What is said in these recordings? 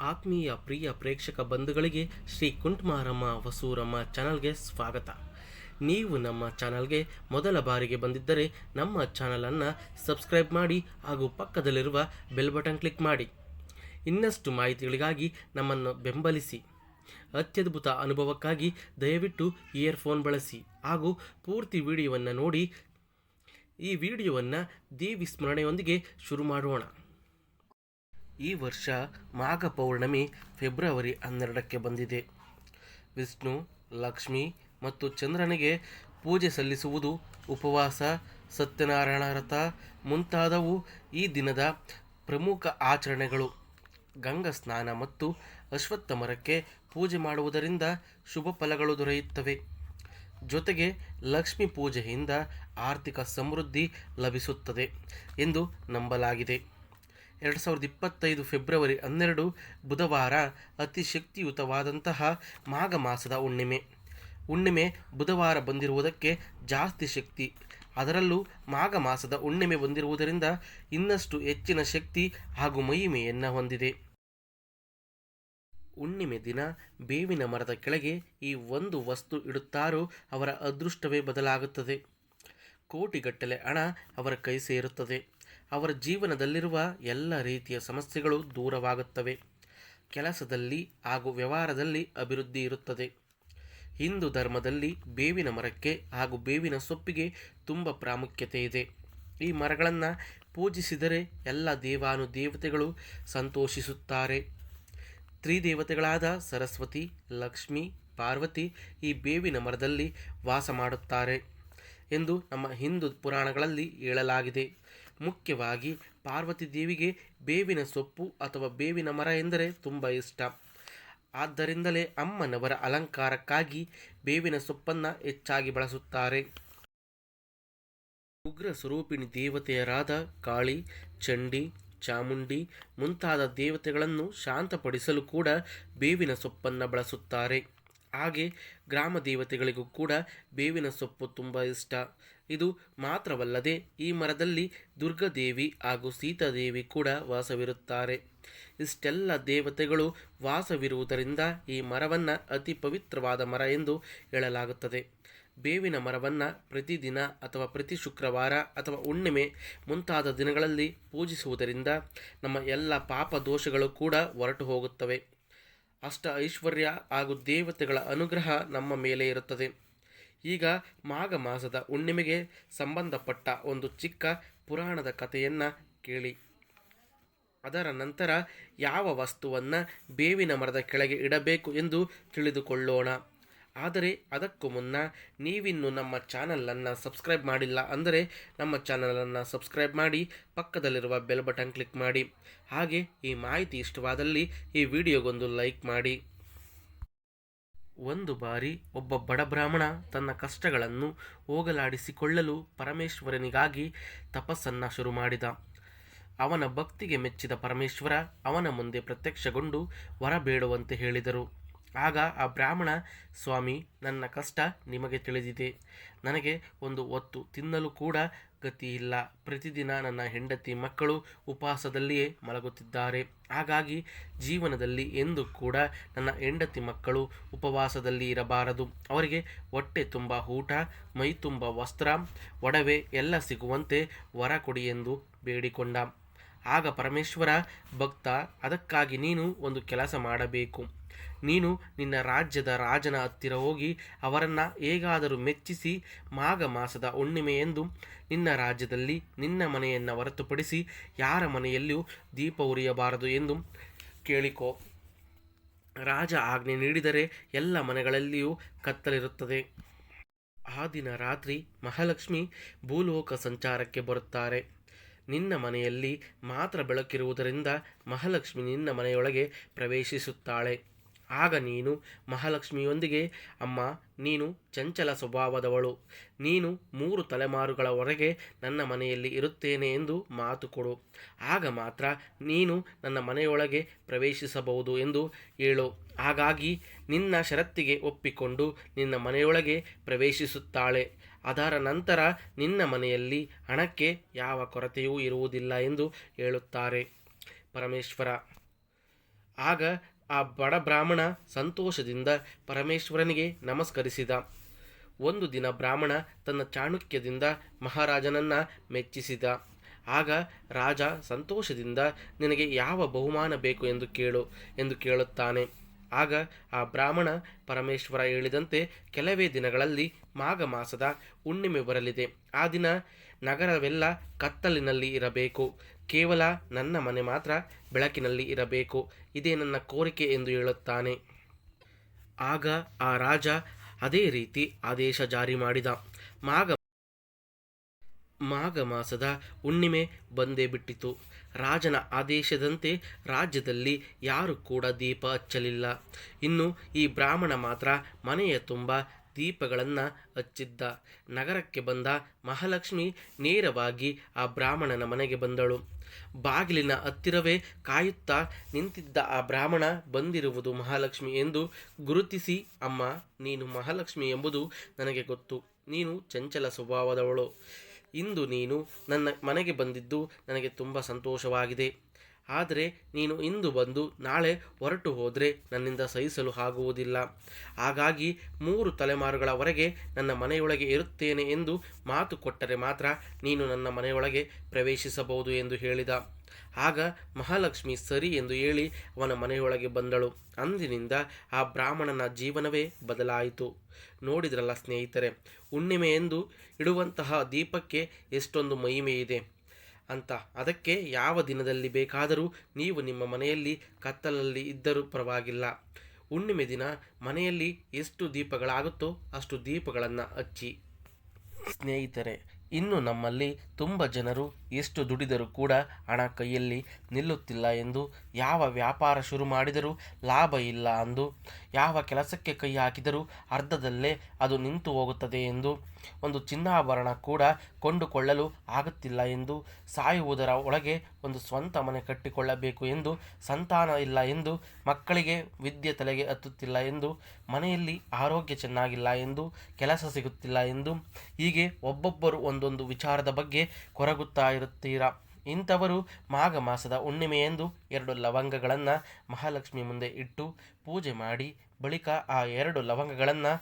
ಆತ್ಮೀಯ ಪ್ರಿಯ ಪ್ರೇಕ್ಷಕ ಬಂಧುಗಳಿಗೆ ಶ್ರೀ ಕುಂಟ್ಮಾರಮ್ಮ ವಸೂರಮ್ಮ ಚಾನಲ್ಗೆ ಸ್ವಾಗತ. ನೀವು ನಮ್ಮ ಚಾನಲ್ಗೆ ಮೊದಲ ಬಾರಿಗೆ ಬಂದಿದ್ದರೆ ನಮ್ಮ ಚಾನಲನ್ನು ಸಬ್ಸ್ಕ್ರೈಬ್ ಮಾಡಿ ಹಾಗೂ ಪಕ್ಕದಲ್ಲಿರುವ ಬೆಲ್ ಬಟನ್ ಕ್ಲಿಕ್ ಮಾಡಿ. ಇನ್ನಷ್ಟು ಮಾಹಿತಿಗಳಿಗಾಗಿ ನಮ್ಮನ್ನು ಬೆಂಬಲಿಸಿ. ಅತ್ಯದ್ಭುತ ಅನುಭವಕ್ಕಾಗಿ ದಯವಿಟ್ಟು ಇಯರ್ಫೋನ್ ಬಳಸಿ ಹಾಗೂ ಪೂರ್ತಿ ವಿಡಿಯೋವನ್ನು ನೋಡಿ ಈ ವಿಡಿಯೋವನ್ನು ದೇವಿ ಸ್ಮರಣೆಯೊಂದಿಗೆ ಶುರು ಮಾಡೋಣ. ಈ ವರ್ಷ ಮಾಘ ಪೌರ್ಣಮಿ ಫೆಬ್ರವರಿ ಹನ್ನೆರಡಕ್ಕೆ ಬಂದಿದೆ. ವಿಷ್ಣು, ಲಕ್ಷ್ಮಿ ಮತ್ತು ಚಂದ್ರನಿಗೆ ಪೂಜೆ ಸಲ್ಲಿಸುವುದು, ಉಪವಾಸ, ಸತ್ಯನಾರಾಯಣ ವ್ರತ ಮುಂತಾದವು ಈ ದಿನದ ಪ್ರಮುಖ ಆಚರಣೆಗಳು. ಗಂಗಾ ಸ್ನಾನ ಮತ್ತು ಅಶ್ವತ್ಥ ಮರಕ್ಕೆ ಪೂಜೆ ಮಾಡುವುದರಿಂದ ಶುಭ ಫಲಗಳು ದೊರೆಯುತ್ತವೆ. ಜೊತೆಗೆ ಲಕ್ಷ್ಮಿ ಪೂಜೆಯಿಂದ ಆರ್ಥಿಕ ಸಮೃದ್ಧಿ ಲಭಿಸುತ್ತದೆ ಎಂದು ನಂಬಲಾಗಿದೆ. ಎರಡು ಸಾವಿರದ ಇಪ್ಪತ್ತೈದು ಫೆಬ್ರವರಿ ಹನ್ನೆರಡು, ಬುಧವಾರ ಅತಿ ಶಕ್ತಿಯುತವಾದಂತಹ ಮಾಘ ಮಾಸದ ಹುಣ್ಣಿಮೆ. ಹುಣ್ಣಿಮೆ ಬುಧವಾರ ಬಂದಿರುವುದಕ್ಕೆ ಜಾಸ್ತಿ ಶಕ್ತಿ. ಅದರಲ್ಲೂ ಮಾಘ ಮಾಸದ ಹುಣ್ಣಿಮೆ ಬಂದಿರುವುದರಿಂದ ಇನ್ನಷ್ಟು ಹೆಚ್ಚಿನ ಶಕ್ತಿ ಹಾಗೂ ಮಹಿಮೆಯನ್ನು ಹೊಂದಿದೆ. ಹುಣ್ಣಿಮೆ ದಿನ ಬೇವಿನ ಮರದ ಕೆಳಗೆ ಈ ಒಂದು ವಸ್ತು ಇಡುತ್ತಾರೋ ಅವರ ಅದೃಷ್ಟವೇ ಬದಲಾಗುತ್ತದೆ. ಕೋಟಿಗಟ್ಟಲೆ ಹಣ ಅವರ ಕೈ ಸೇರುತ್ತದೆ. ಅವರ ಜೀವನದಲ್ಲಿರುವ ಎಲ್ಲ ರೀತಿಯ ಸಮಸ್ಯೆಗಳು ದೂರವಾಗುತ್ತವೆ. ಕೆಲಸದಲ್ಲಿ ಹಾಗೂ ವ್ಯವಹಾರದಲ್ಲಿ ಅಭಿವೃದ್ಧಿ ಇರುತ್ತದೆ. ಹಿಂದೂ ಧರ್ಮದಲ್ಲಿ ಬೇವಿನ ಮರಕ್ಕೆ ಹಾಗೂ ಬೇವಿನ ಸೊಪ್ಪಿಗೆ ತುಂಬ ಪ್ರಾಮುಖ್ಯತೆ ಇದೆ. ಈ ಮರಗಳನ್ನು ಪೂಜಿಸಿದರೆ ಎಲ್ಲ ದೇವಾನು ದೇವತೆಗಳು ಸಂತೋಷಿಸುತ್ತಾರೆ. ತ್ರಿದೇವತೆಗಳಾದ ಸರಸ್ವತಿ, ಲಕ್ಷ್ಮಿ, ಪಾರ್ವತಿ ಈ ಬೇವಿನ ಮರದಲ್ಲಿ ವಾಸ ಮಾಡುತ್ತಾರೆ ಎಂದು ನಮ್ಮ ಹಿಂದೂ ಪುರಾಣಗಳಲ್ಲಿ ಹೇಳಲಾಗಿದೆ. ಮುಖ್ಯವಾಗಿ ಪಾರ್ವತಿ ದೇವಿಗೆ ಬೇವಿನ ಸೊಪ್ಪು ಅಥವಾ ಬೇವಿನ ಮರ ಎಂದರೆ ತುಂಬ ಇಷ್ಟ. ಆದ್ದರಿಂದಲೇ ಅಮ್ಮನವರ ಅಲಂಕಾರಕ್ಕಾಗಿ ಬೇವಿನ ಸೊಪ್ಪನ್ನು ಹೆಚ್ಚಾಗಿ ಬಳಸುತ್ತಾರೆ. ಉಗ್ರ ಸ್ವರೂಪಿಣಿ ದೇವತೆಯರಾದ ಕಾಳಿ, ಚಂಡಿ, ಚಾಮುಂಡಿ ಮುಂತಾದ ದೇವತೆಗಳನ್ನು ಶಾಂತಪಡಿಸಲು ಕೂಡ ಬೇವಿನ ಸೊಪ್ಪನ್ನು ಬಳಸುತ್ತಾರೆ. ಹಾಗೆ ಗ್ರಾಮ ದೇವತೆಗಳಿಗೂ ಕೂಡ ಬೇವಿನ ಸೊಪ್ಪು ತುಂಬ ಇಷ್ಟ. ಇದು ಮಾತ್ರವಲ್ಲದೆ ಈ ಮರದಲ್ಲಿ ದುರ್ಗಾದೇವಿ ಹಾಗೂ ಸೀತಾದೇವಿ ಕೂಡ ವಾಸವಿರುತ್ತಾರೆ. ಇಷ್ಟೆಲ್ಲ ದೇವತೆಗಳು ವಾಸವಿರುವುದರಿಂದ ಈ ಮರವನ್ನು ಅತಿ ಪವಿತ್ರವಾದ ಮರ ಎಂದು ಹೇಳಲಾಗುತ್ತದೆ. ಬೇವಿನ ಮರವನ್ನು ಪ್ರತಿದಿನ ಅಥವಾ ಪ್ರತಿ ಶುಕ್ರವಾರ ಅಥವಾ ಹುಣ್ಣಿಮೆ ಮುಂತಾದ ದಿನಗಳಲ್ಲಿ ಪೂಜಿಸುವುದರಿಂದ ನಮ್ಮ ಎಲ್ಲ ಪಾಪ ದೋಷಗಳು ಕೂಡ ಹೊರಟು ಹೋಗುತ್ತವೆ. ಅಷ್ಟ ಐಶ್ವರ್ಯ ಹಾಗೂ ದೇವತೆಗಳ ಅನುಗ್ರಹ ನಮ್ಮ ಮೇಲೆ ಇರುತ್ತದೆ. ಈಗ ಮಾಘ ಮಾಸದ ಹುಣ್ಣಿಮೆಗೆ ಸಂಬಂಧಪಟ್ಟ ಒಂದು ಚಿಕ್ಕ ಪುರಾಣದ ಕಥೆಯನ್ನು ಕೇಳಿ. ಅದರ ನಂತರ ಯಾವ ವಸ್ತುವನ್ನು ಬೇವಿನ ಮರದ ಕೆಳಗೆ ಇಡಬೇಕು ಎಂದು ತಿಳಿದುಕೊಳ್ಳೋಣ. ಆದರೆ ಅದಕ್ಕೂ ಮುನ್ನ ನೀವಿನ್ನು ನಮ್ಮ ಚಾನಲನ್ನು ಸಬ್ಸ್ಕ್ರೈಬ್ ಮಾಡಿಲ್ಲ ಅಂದರೆ ನಮ್ಮ ಚಾನಲನ್ನು ಸಬ್ಸ್ಕ್ರೈಬ್ ಮಾಡಿ ಪಕ್ಕದಲ್ಲಿರುವ ಬೆಲ್ ಬಟನ್ ಕ್ಲಿಕ್ ಮಾಡಿ. ಹಾಗೆ ಈ ಮಾಹಿತಿ ಇಷ್ಟವಾದಲ್ಲಿ ಈ ವಿಡಿಯೋಗೊಂದು ಲೈಕ್ ಮಾಡಿ. ಒಂದು ಬಾರಿ ಒಬ್ಬ ಬಡ ಬ್ರಾಹ್ಮಣ ತನ್ನ ಕಷ್ಟಗಳನ್ನು ಹೋಗಲಾಡಿಸಿಕೊಳ್ಳಲು ಪರಮೇಶ್ವರನಿಗಾಗಿ ತಪಸ್ಸನ್ನು ಶುರು ಮಾಡಿದ. ಅವನ ಭಕ್ತಿಗೆ ಮೆಚ್ಚಿದ ಪರಮೇಶ್ವರ ಅವನ ಮುಂದೆ ಪ್ರತ್ಯಕ್ಷಗೊಂಡು ವರ ಬೇಡುವಂತೆ ಹೇಳಿದರು. ಆಗ ಆ ಬ್ರಾಹ್ಮಣ, ಸ್ವಾಮಿ, ನನ್ನ ಕಷ್ಟ ನಿಮಗೆ ತಿಳಿದಿದೆ. ನನಗೆ ಒಂದು ಹೊತ್ತು ತಿನ್ನಲು ಕೂಡ ಗತಿ ಇಲ್ಲ. ಪ್ರತಿದಿನ ನನ್ನ ಹೆಂಡತಿ ಮಕ್ಕಳು ಉಪವಾಸದಲ್ಲಿಯೇ ಮಲಗುತ್ತಿದ್ದಾರೆ. ಹಾಗಾಗಿ ಜೀವನದಲ್ಲಿ ಎಂದು ಕೂಡ ನನ್ನ ಹೆಂಡತಿ ಮಕ್ಕಳು ಉಪವಾಸದಲ್ಲಿ ಇರಬಾರದು. ಅವರಿಗೆ ಹೊಟ್ಟೆ ತುಂಬ ಊಟ, ಮೈ ತುಂಬ ವಸ್ತ್ರ, ಒಡವೆ ಎಲ್ಲ ಸಿಗುವಂತೆ ವರ ಕೊಡಿ ಎಂದು ಬೇಡಿಕೊಂಡ. ಆಗ ಪರಮೇಶ್ವರ, ಭಕ್ತ, ಅದಕ್ಕಾಗಿ ನೀನು ಒಂದು ಕೆಲಸ ಮಾಡಬೇಕು. ನೀನು ನಿನ್ನ ರಾಜ್ಯದ ರಾಜನ ಹತ್ತಿರ ಹೋಗಿ ಅವರನ್ನು ಹೇಗಾದರೂ ಮೆಚ್ಚಿಸಿ ಮಾಘ ಮಾಸದ ಹುಣ್ಣಿಮೆಯೆಂದು ನಿನ್ನ ರಾಜ್ಯದಲ್ಲಿ ನಿನ್ನ ಮನೆಯನ್ನು ಹೊರತುಪಡಿಸಿ ಯಾರ ಮನೆಯಲ್ಲಿಯೂ ದೀಪ ಉರಿಯಬಾರದು ಎಂದು ಕೇಳಿಕೋ. ರಾಜ ಆಜ್ಞೆ ನೀಡಿದರೆ ಎಲ್ಲ ಮನೆಗಳಲ್ಲಿಯೂ ಕತ್ತಲಿರುತ್ತದೆ. ಆ ದಿನ ರಾತ್ರಿ ಮಹಾಲಕ್ಷ್ಮಿ ಭೂಲೋಕ ಸಂಚಾರಕ್ಕೆ ಬರುತ್ತಾರೆ. ನಿನ್ನ ಮನೆಯಲ್ಲಿ ಮಾತ್ರ ಬೆಳಕಿರುವುದರಿಂದ ಮಹಾಲಕ್ಷ್ಮಿ ನಿನ್ನ ಮನೆಯೊಳಗೆ ಪ್ರವೇಶಿಸುತ್ತಾಳೆ. ಆಗ ನೀನು ಮಹಾಲಕ್ಷ್ಮಿಯೊಂದಿಗೆ, ಅಮ್ಮ, ನೀನು ಚಂಚಲ ಸ್ವಭಾವದವಳು. ನೀನು ಮೂರು ತಲೆಮಾರುಗಳವರೆಗೆ ನನ್ನ ಮನೆಯಲ್ಲಿ ಇರುತ್ತೇನೆ ಎಂದು ಮಾತು ಕೊಡು. ಆಗ ಮಾತ್ರ ನೀನು ನನ್ನ ಮನೆಯೊಳಗೆ ಪ್ರವೇಶಿಸಬಹುದು ಎಂದು ಹೇಳು. ಹಾಗಾಗಿ ನಿನ್ನ ಷರತ್ತಿಗೆ ಒಪ್ಪಿಕೊಂಡು ನಿನ್ನ ಮನೆಯೊಳಗೆ ಪ್ರವೇಶಿಸುತ್ತಾಳೆ. ಅದರ ನಂತರ ನಿನ್ನ ಮನೆಯಲ್ಲಿ ಹಣಕ್ಕೆ ಯಾವ ಕೊರತೆಯೂ ಇರುವುದಿಲ್ಲ ಎಂದು ಹೇಳುತ್ತಾರೆ ಪರಮೇಶ್ವರ. ಆಗ ಆ ಬಡ ಬ್ರಾಹ್ಮಣ ಸಂತೋಷದಿಂದ ಪರಮೇಶ್ವರನಿಗೆ ನಮಸ್ಕರಿಸಿದ. ಒಂದು ದಿನ ಬ್ರಾಹ್ಮಣ ತನ್ನ ಚಾಣುಕ್ಯದಿಂದ ಮಹಾರಾಜನನ್ನ ಮೆಚ್ಚಿಸಿದ. ಆಗ ರಾಜ ಸಂತೋಷದಿಂದ ನಿನಗೆ ಯಾವ ಬಹುಮಾನ ಬೇಕು ಎಂದು ಕೇಳು, ಎಂದು ಕೇಳುತ್ತಾನೆ. ಆಗ ಆ ಬ್ರಾಹ್ಮಣ ಪರಮೇಶ್ವರ ಹೇಳಿದಂತೆ ಕೆಲವೇ ದಿನಗಳಲ್ಲಿ ಮಾಘ ಮಾಸದ ಹುಣ್ಣಿಮೆ ಬರಲಿದೆ. ಆ ದಿನ ನಗರವೆಲ್ಲ ಕತ್ತಲಿನಲ್ಲಿ ಇರಬೇಕು. ಕೇವಲ ನನ್ನ ಮನೆ ಮಾತ್ರ ಬೆಳಕಿನಲ್ಲಿ ಇರಬೇಕು. ಇದೇ ನನ್ನ ಕೋರಿಕೆ ಎಂದು ಹೇಳುತ್ತಾನೆ. ಆಗ ಆ ರಾಜ ಅದೇ ರೀತಿ ಆದೇಶ ಜಾರಿ ಮಾಡಿದ. ಮಾಘ ಮಾಘ ಮಾಸದ ಹುಣ್ಣಿಮೆ ಬಂದೇ ಬಿಟ್ಟಿತು. ರಾಜನ ಆದೇಶದಂತೆ ರಾಜ್ಯದಲ್ಲಿ ಯಾರು ಕೂಡ ದೀಪ ಹಚ್ಚಲಿಲ್ಲ. ಇನ್ನು ಈ ಬ್ರಾಹ್ಮಣ ಮಾತ್ರ ಮನೆಯ ತುಂಬ ದೀಪಗಳನ್ನು ಹಚ್ಚಿದ್ದ. ನಗರಕ್ಕೆ ಬಂದ ಮಹಾಲಕ್ಷ್ಮಿ ನೇರವಾಗಿ ಆ ಬ್ರಾಹ್ಮಣನ ಮನೆಗೆ ಬಂದಳು. ಬಾಗಿಲಿನ ಹತ್ತಿರವೇ ಕಾಯುತ್ತಾ ನಿಂತಿದ್ದ ಆ ಬ್ರಾಹ್ಮಣ, ಬಂದಿರುವುದು ಮಹಾಲಕ್ಷ್ಮಿ ಎಂದು ಗುರುತಿಸಿ, ಅಮ್ಮ, ನೀನು ಮಹಾಲಕ್ಷ್ಮಿ ಎಂಬುದು ನನಗೆ ಗೊತ್ತು. ನೀನು ಚಂಚಲ ಸ್ವಭಾವದವಳು. ಇಂದು ನೀನು ನನ್ನ ಮನೆಗೆ ಬಂದಿದ್ದು ನನಗೆ ತುಂಬ ಸಂತೋಷವಾಗಿದೆ. ಆದರೆ ನೀನು ಇಂದು ಬಂದು ನಾಳೆ ಹೊರಟು ಹೋದರೆ ನನ್ನಿಂದ ಸಹಿಸಲು ಆಗುವುದಿಲ್ಲ. ಹಾಗಾಗಿ ಮೂರು ತಲೆಮಾರುಗಳವರೆಗೆ ನನ್ನ ಮನೆಯೊಳಗೆ ಇರುತ್ತೇನೆ ಎಂದು ಮಾತು ಕೊಟ್ಟರೆ ಮಾತ್ರ ನೀನು ನನ್ನ ಮನೆಯೊಳಗೆ ಪ್ರವೇಶಿಸಬಹುದು ಎಂದು ಹೇಳಿದ. ಆಗ ಮಹಾಲಕ್ಷ್ಮಿ ಸರಿ ಎಂದು ಹೇಳಿ ಅವನ ಮನೆಯೊಳಗೆ ಬಂದಳು. ಅಂದಿನಿಂದ ಆ ಬ್ರಾಹ್ಮಣನ ಜೀವನವೇ ಬದಲಾಯಿತು. ನೋಡಿದ್ರಲ್ಲ ಸ್ನೇಹಿತರೆ ಹುಣ್ಣಿಮೆ ಎಂದು ಇಡುವಂತಹ ದೀಪಕ್ಕೆ ಎಷ್ಟೊಂದು ಮಹಿಮೆ ಇದೆ ಅಂತ. ಅದಕ್ಕೆ ಯಾವ ದಿನದಲ್ಲಿ ಬೇಕಾದರೂ ನೀವು ನಿಮ್ಮ ಮನೆಯಲ್ಲಿ ಕತ್ತಲಲ್ಲಿ ಇದ್ದರೂ ಪರವಾಗಿಲ್ಲ. ಹುಣ್ಣಿಮೆ ದಿನ ಮನೆಯಲ್ಲಿ ಎಷ್ಟು ದೀಪಗಳಾಗುತ್ತೋ ಅಷ್ಟು ದೀಪಗಳನ್ನು ಹಚ್ಚಿ. ಸ್ನೇಹಿತರೆ, ಇನ್ನು ನಮ್ಮಲ್ಲಿ ತುಂಬ ಜನರು ಎಷ್ಟು ದುಡಿದರೂ ಕೂಡ ಹಣ ಕೈಯಲ್ಲಿ ನಿಲ್ಲುತ್ತಿಲ್ಲ ಎಂದು ಯಾವ ವ್ಯಾಪಾರ ಶುರು ಮಾಡಿದರೂ ಲಾಭ ಇಲ್ಲ ಅಂದು, ಯಾವ ಕೆಲಸಕ್ಕೆ ಕೈ ಹಾಕಿದರೂ ಅರ್ಧದಲ್ಲೇ ಅದು ನಿಂತು ಹೋಗುತ್ತದೆ ಎಂದು, ಒಂದು ಚಿನ್ನಾಭರಣ ಕೂಡ ಕೊಂಡುಕೊಳ್ಳಲು ಆಗುತ್ತಿಲ್ಲ ಎಂದು, ಸಾಯುವುದರ ಒಳಗೆ ಒಂದು ಸ್ವಂತ ಮನೆ ಕಟ್ಟಿಕೊಳ್ಳಬೇಕು ಎಂದು ಸಂತಾನ ಇಲ್ಲ ಎಂದು, ಮಕ್ಕಳಿಗೆ ವಿದ್ಯೆ ತಲೆಗೆ ಹತ್ತುತ್ತಿಲ್ಲ ಎಂದು, ಮನೆಯಲ್ಲಿ ಆರೋಗ್ಯ ಚೆನ್ನಾಗಿಲ್ಲ ಎಂದು ಕೆಲಸ ಸಿಗುತ್ತಿಲ್ಲ ಎಂದು, ಹೀಗೆ ಒಬ್ಬೊಬ್ಬರು ಒಂದೊಂದು ವಿಚಾರದ ಬಗ್ಗೆ ಕೊರಗುತ್ತಾ ಇರುತ್ತೀರಾ? ಇಂಥವರು ಮಾಘ ಮಾಸದ ಹುಣ್ಣಿಮೆಯೆಂದು ಎರಡು ಲವಂಗಗಳನ್ನು ಮಹಾಲಕ್ಷ್ಮಿ ಮುಂದೆ ಇಟ್ಟು ಪೂಜೆ ಮಾಡಿ, ಬಳಿಕ ಆ ಎರಡು ಲವಂಗಗಳನ್ನು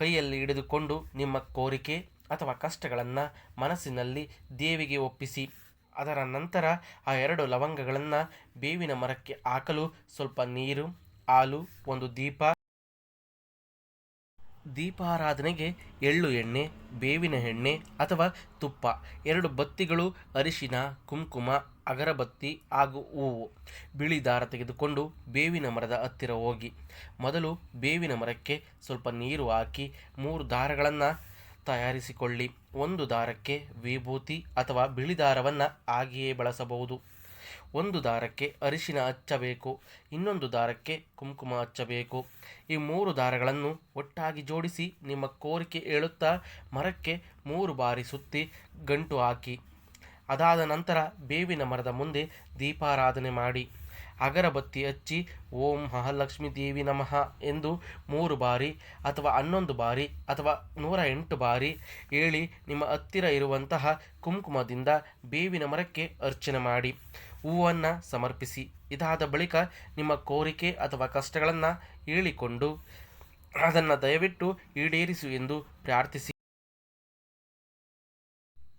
ಕೈಯಲ್ಲಿ ಹಿಡಿದುಕೊಂಡು ನಿಮ್ಮ ಕೋರಿಕೆ ಅಥವಾ ಕಷ್ಟಗಳನ್ನು ಮನಸ್ಸಿನಲ್ಲಿ ದೇವಿಗೆ ಒಪ್ಪಿಸಿ. ಅದರ ನಂತರ ಆ ಎರಡು ಲವಂಗಗಳನ್ನು ಬೇವಿನ ಮರಕ್ಕೆ ಹಾಕಲು ಸ್ವಲ್ಪ ನೀರು, ಹಾಲು, ಒಂದು ದೀಪ ದೀಪಾರಾಧನೆಗೆ ಎಳ್ಳು ಎಣ್ಣೆ, ಬೇವಿನ ಎಣ್ಣೆ ಅಥವಾ ತುಪ್ಪ, ಎರಡು ಬತ್ತಿಗಳು ಅರಿಶಿನ, ಕುಂಕುಮ, ಅಗರಬತ್ತಿ ಹಾಗೂ ಹೂವು. ಬಿಳಿ ದಾರ ತೆಗೆದುಕೊಂಡು ಬೇವಿನ ಮರದ ಹತ್ತಿರ ಹೋಗಿ. ಮೊದಲು ಬೇವಿನ ಮರಕ್ಕೆ ಸ್ವಲ್ಪ ನೀರು ಹಾಕಿ ಮೂರು ದಾರಗಳನ್ನು ತಯಾರಿಸಿಕೊಳ್ಳಿ. ಒಂದು ದಾರಕ್ಕೆ ವಿಭೂತಿ ಅಥವಾ ಬಿಳಿ ದಾರವನ್ನು ಹಾಗೆಯೇ ಬಳಸಬಹುದು. ಒಂದು ದಾರಕ್ಕೆ ಅರಿಶಿನ ಹಚ್ಚಬೇಕು, ಇನ್ನೊಂದು ದಾರಕ್ಕೆ ಕುಂಕುಮ ಹಚ್ಚಬೇಕು. ಈ ಮೂರು ದಾರಗಳನ್ನು ಒಟ್ಟಾಗಿ ಜೋಡಿಸಿ ನಿಮ್ಮ ಕೋರಿಕೆ ಹೇಳುತ್ತಾ ಮರಕ್ಕೆ ಮೂರು ಬಾರಿ ಸುತ್ತಿ ಗಂಟು ಹಾಕಿ, ಅದಾದ ನಂತರ ಬೇವಿನ ಮರದ ಮುಂದೆ ದೀಪಾರಾಧನೆ ಮಾಡಿ, ಅಗರಬತ್ತಿ ಹಚ್ಚಿ ಓಂ ಮಹಾಲಕ್ಷ್ಮೀ ದೇವಿ ನಮಃ ಎಂದು ಮೂರು ಬಾರಿ ಅಥವಾ ಹನ್ನೊಂದು ಬಾರಿ ಅಥವಾ ನೂರ ಎಂಟು ಬಾರಿ ಹೇಳಿ ನಿಮ್ಮ ಹತ್ತಿರ ಇರುವಂತಹ ಕುಂಕುಮದಿಂದ ಬೇವಿನ ಮರಕ್ಕೆ ಅರ್ಚನೆ ಮಾಡಿ. ಹೂವನ್ನು ಸಮರ್ಪಿಸಿ. ಇದಾದ ಬಳಿಕ ನಿಮ್ಮ ಕೋರಿಕೆ ಅಥವಾ ಕಷ್ಟಗಳನ್ನು ಹೇಳಿಕೊಂಡು ಅದನ್ನು ದಯವಿಟ್ಟು ಈಡೇರಿಸು ಎಂದು ಪ್ರಾರ್ಥಿಸಿ.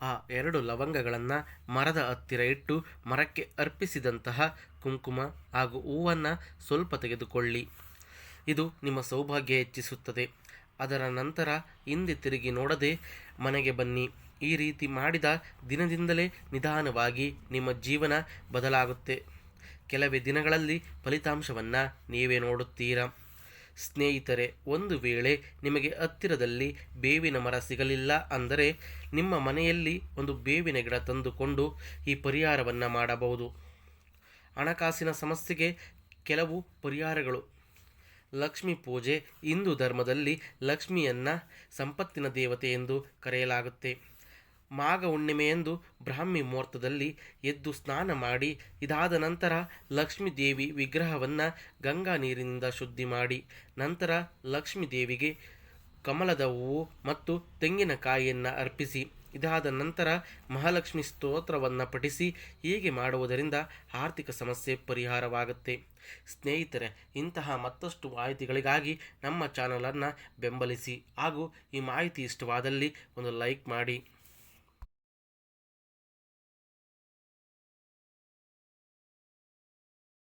ಆ ಎರಡು ಲವಂಗಗಳನ್ನು ಮರದ ಹತ್ತಿರ ಇಟ್ಟು ಮರಕ್ಕೆ ಅರ್ಪಿಸಿದಂತಹ ಕುಂಕುಮ ಹಾಗೂ ಹೂವನ್ನು ಸ್ವಲ್ಪ ತೆಗೆದುಕೊಳ್ಳಿ. ಇದು ನಿಮ್ಮ ಸೌಭಾಗ್ಯ ಹೆಚ್ಚಿಸುತ್ತದೆ. ಅದರ ನಂತರ ಹಿಂದೆ ತಿರುಗಿ ನೋಡದೆ ಮನೆಗೆ ಬನ್ನಿ. ಈ ರೀತಿ ಮಾಡಿದ ದಿನದಿಂದಲೇ ನಿಧಾನವಾಗಿ ನಿಮ್ಮ ಜೀವನ ಬದಲಾಗುತ್ತೆ. ಕೆಲವೇ ದಿನಗಳಲ್ಲಿ ಫಲಿತಾಂಶವನ್ನು ನೀವೇ ನೋಡುತ್ತೀರಾ? ಸ್ನೇಹಿತರೆ, ಒಂದು ವೇಳೆ ನಿಮಗೆ ಹತ್ತಿರದಲ್ಲಿ ಬೇವಿನ ಮರ ಸಿಗಲಿಲ್ಲ ಅಂದರೆ ನಿಮ್ಮ ಮನೆಯಲ್ಲಿ ಒಂದು ಬೇವಿನ ಗಿಡ ತಂದುಕೊಂಡು ಈ ಪರಿಹಾರವನ್ನು ಮಾಡಬಹುದು. ಹಣಕಾಸಿನ ಸಮಸ್ಯೆಗೆ ಕೆಲವು ಪರಿಹಾರಗಳು. ಲಕ್ಷ್ಮಿ ಪೂಜೆ ಹಿಂದೂ ಧರ್ಮದಲ್ಲಿ ಲಕ್ಷ್ಮಿಯನ್ನು ಸಂಪತ್ತಿನ ದೇವತೆ ಎಂದು ಕರೆಯಲಾಗುತ್ತೆ. ಮಾಘ ಹುಣ್ಣಿಮೆಯಂದು ಬ್ರಾಹ್ಮಿ ಮುಹೂರ್ತದಲ್ಲಿ ಎದ್ದು ಸ್ನಾನ ಮಾಡಿ, ಇದಾದ ನಂತರ ಲಕ್ಷ್ಮೀದೇವಿ ವಿಗ್ರಹವನ್ನು ಗಂಗಾ ನೀರಿನಿಂದ ಶುದ್ಧಿ ಮಾಡಿ, ನಂತರ ಲಕ್ಷ್ಮೀ ದೇವಿಗೆ ಕಮಲದ ಹೂವು ಮತ್ತು ತೆಂಗಿನಕಾಯಿಯನ್ನು ಅರ್ಪಿಸಿ, ಇದಾದ ನಂತರ ಮಹಾಲಕ್ಷ್ಮಿ ಸ್ತೋತ್ರವನ್ನು ಪಠಿಸಿ, ಹೀಗೆ ಮಾಡುವುದರಿಂದ ಆರ್ಥಿಕ ಸಮಸ್ಯೆ ಪರಿಹಾರವಾಗುತ್ತೆ. ಸ್ನೇಹಿತರೆ, ಇಂತಹ ಮತ್ತಷ್ಟು ಮಾಹಿತಿಗಳಿಗಾಗಿ ನಮ್ಮ ಚಾನಲನ್ನು ಬೆಂಬಲಿಸಿ ಹಾಗೂ ಈ ಮಾಹಿತಿ ಇಷ್ಟವಾದಲ್ಲಿ ಒಂದು ಲೈಕ್ ಮಾಡಿ.